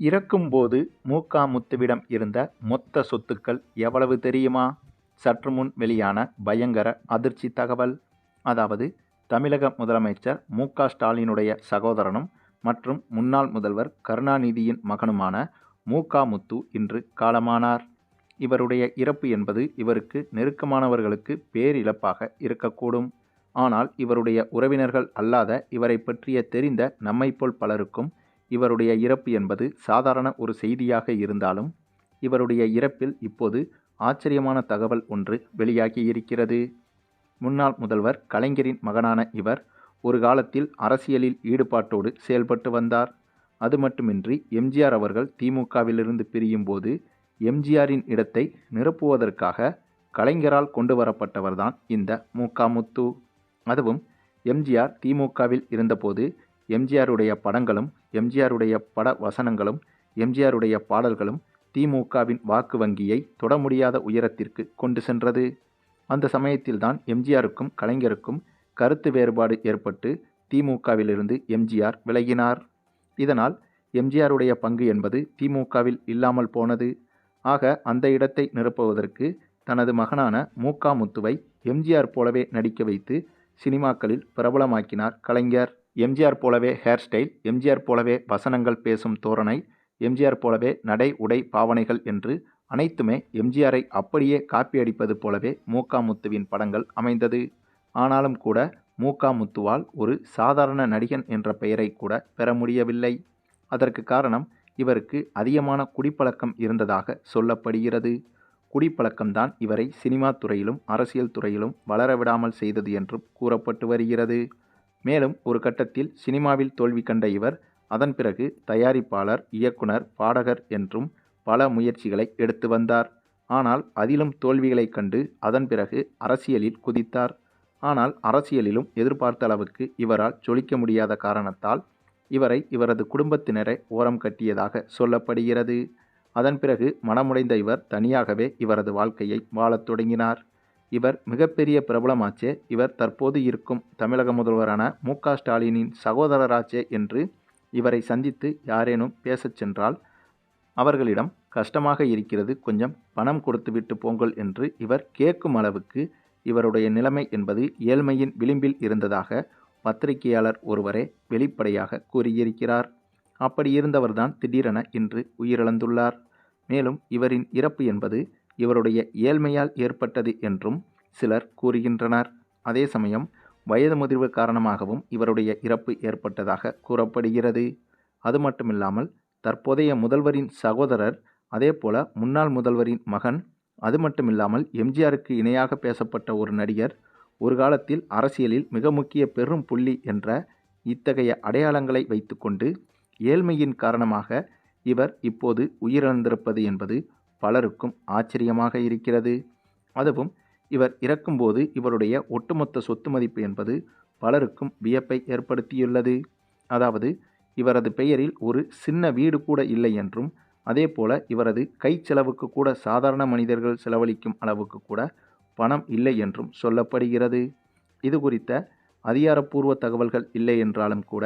இறக்கும்போது முக முத்துவிடம் இருந்த மொத்த சொத்துக்கள் எவ்வளவு தெரியுமா? சற்று முன் வெளியான பயங்கர அதிர்ச்சி தகவல். அதாவது தமிழக முதலமைச்சர் மு க ஸ்டாலினுடைய சகோதரனும் மற்றும் முன்னாள் முதல்வர் கருணாநிதியின் மகனுமான மு க முத்து இன்று காலமானார். இவருடைய இறப்பு என்பது இவருக்கு நெருக்கமானவர்களுக்கு பேரிழப்பாக இருக்கக்கூடும். ஆனால் இவருடைய உறவினர்கள் அல்லாத இவரை பற்றிய தெரிந்த நம்மைப்போல் பலருக்கும் இவருடைய இறப்பு என்பது சாதாரண ஒரு செய்தியாக இருந்தாலும் இவருடைய இறப்பில் இப்போது ஆச்சரியமான தகவல் ஒன்று வெளியாகி இருக்கிறது. முன்னாள் முதல்வர் கலைஞரின் மகனான இவர் ஒரு காலத்தில் அரசியலில் ஈடுபாட்டோடு செயல்பட்டு வந்தார். அது மட்டுமின்றி எம்ஜிஆர் அவர்கள் திமுகவிலிருந்து பிரியும் போது எம்ஜிஆரின் இடத்தை நிரப்புவதற்காக கலைஞரால் கொண்டு வரப்பட்டவர்தான் இந்த முக முத்து. அதுவும் எம்ஜிஆர் திமுகவில் இருந்தபோது எம்ஜிஆருடைய படங்களும் எம்ஜிஆருடைய பட வசனங்களும் எம்ஜிஆருடைய பாடல்களும் திமுகவின் வாக்கு வங்கியை தொட முடியாத உயரத்திற்கு கொண்டு சென்றது. அந்த சமயத்தில்தான் எம்ஜிஆருக்கும் கலைஞருக்கும் கருத்து வேறுபாடு ஏற்பட்டு திமுகவிலிருந்து எம்ஜிஆர் விலகினார். இதனால் எம்ஜிஆருடைய பங்கு என்பது திமுகவில் இல்லாமல் போனது. ஆக அந்த இடத்தை நிரப்புவதற்கு தனது மகனான மூக்கா முத்துவை எம்ஜிஆர் போலவே நடிக்க வைத்து சினிமாக்களில் பிரபலமாக்கினார் கலைஞர். எம்ஜிஆர் போலவே ஹேர் ஸ்டைல் எம்ஜிஆர் போலவே வசனங்கள் பேசும் தோரணை எம்ஜிஆர் போலவே நடை உடை பாவனைகள் என்று அனைத்துமே எம்ஜிஆரை அப்படியே காப்பி அடிப்பது போலவே மூகா முத்துவின் படங்கள் அமைந்தது. ஆனாலும் கூட மூகா முத்துவால் ஒரு சாதாரண நடிகன் என்ற பெயரை கூட பெற முடியவில்லை. அதற்கு காரணம் இவருக்கு அதிகமான குடிப்பழக்கம் இருந்ததாக சொல்லப்படுகிறது. குடிப்பழக்கம்தான் இவரை சினிமா துறையிலும் அரசியல் துறையிலும் வளர விடாமல் செய்தது என்றும் கூறப்பட்டு வருகிறது. மேலும் ஒரு கட்டத்தில் சினிமாவில் தோல்வி கண்ட இவர் அதன் பிறகு தயாரிப்பாளர் இயக்குனர் பாடகர் என்றும் பல முயற்சிகளை எடுத்து வந்தார். ஆனால் அதிலும் தோல்விகளைக் கண்டு அதன் பிறகு அரசியலில் குதித்தார். ஆனால் அரசியலிலும் எதிர்பார்த்த அளவுக்கு இவரால் ஜொலிக்க முடியாத காரணத்தால் இவரை இவரது குடும்பத்தினரை ஓரம் கட்டியதாக சொல்லப்படுகிறது. அதன் பிறகு மனமுடைந்த இவர் தனியாகவே இவரது வாழ்க்கையை வாழத் தொடங்கினார். இவர் மிகப்பெரிய பிரபலமாச்சே. இவர் தற்போது இருக்கும் தமிழக முதல்வரான மு க ஸ்டாலினின் சகோதரராச்சே என்று இவரை சந்தித்து யாரேனும் பேசச் சென்றால் அவர்களிடம் கஷ்டமாக இருக்கிறது கொஞ்சம் பணம் கொடுத்துவிட்டு போங்கள் என்று இவர் கேட்கும் அளவுக்கு இவருடைய நிலைமை என்பது ஏழ்மையின் விளிம்பில் இருந்ததாக பத்திரிகையாளர் ஒருவரே வெளிப்படையாக கூறியிருக்கிறார். அப்படி இருந்தவர்தான் திடீரென இன்று உயிரிழந்துள்ளார். மேலும் இவரின் இறப்பு என்பது இவருடைய ஏழ்மையால் ஏற்பட்டது என்றும் சிலர் கூறுகின்றனர். அதே சமயம் வயது முதிர்வு காரணமாகவும் இவருடைய இறப்பு ஏற்பட்டதாக கூறப்படுகிறது. அது மட்டுமில்லாமல் தற்போதைய முதல்வரின் சகோதரர் அதேபோல முன்னாள் முதல்வரின் மகன் அது மட்டுமில்லாமல் எம்ஜிஆருக்கு இணையாக பேசப்பட்ட ஒரு நடிகர் ஒரு காலத்தில் அரசியலில் மிக முக்கிய பெரும் புள்ளி என்ற இத்தகைய அடையாளங்களை வைத்துக்கொண்டு ஏழ்மையின் காரணமாக இவர் இப்போது உயிரிழந்திருப்பது என்பது பலருக்கும் ஆச்சரியமாக இருக்கிறது. அதுவும் இவர் இறக்கும்போது இவருடைய ஒட்டுமொத்த சொத்து மதிப்பு என்பது பலருக்கும் வியப்பை ஏற்படுத்தியுள்ளது. அதாவது இவரது பெயரில் ஒரு சின்ன வீடு கூட இல்லை என்றும் அதேபோல இவரது கை செலவுக்கு கூட சாதாரண மனிதர்கள் செலவழிக்கும் அளவுக்கு கூட பணம் இல்லை என்றும் சொல்லப்படுகிறது. இது குறித்த அதிகாரப்பூர்வ தகவல்கள் இல்லை என்றாலும் கூட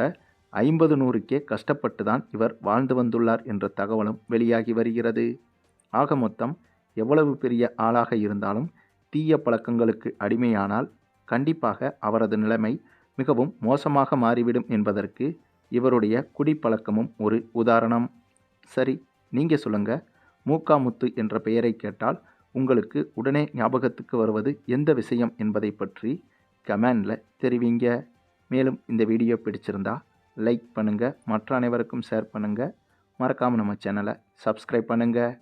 ஐம்பது நூறுக்கே கஷ்டப்பட்டு தான் இவர் வாழ்ந்து வந்துள்ளார் என்ற தகவலும் வெளியாகி வருகிறது. ஆக மொத்தம் எவ்வளவு பெரிய ஆளாக இருந்தாலும் தீய பழக்கங்களுக்கு அடிமையானால் கண்டிப்பாக அவரது நிலைமை மிகவும் மோசமாக மாறிவிடும் என்பதற்கு இவருடைய குடிப்பழக்கமும் ஒரு உதாரணம். சரி நீங்கள் சொல்லுங்கள் மூக்காமுத்து என்ற பெயரை கேட்டால் உங்களுக்கு உடனே ஞாபகத்துக்கு வருவது எந்த விஷயம் என்பதை பற்றி கமெண்டில் தெரிவிங்க. மேலும் இந்த வீடியோ பிடிச்சிருந்தா லைக் பண்ணுங்கள் மற்ற அனைவருக்கும் ஷேர் பண்ணுங்கள் மறக்காமல் நம்ம சேனலை சப்ஸ்கிரைப் பண்ணுங்கள்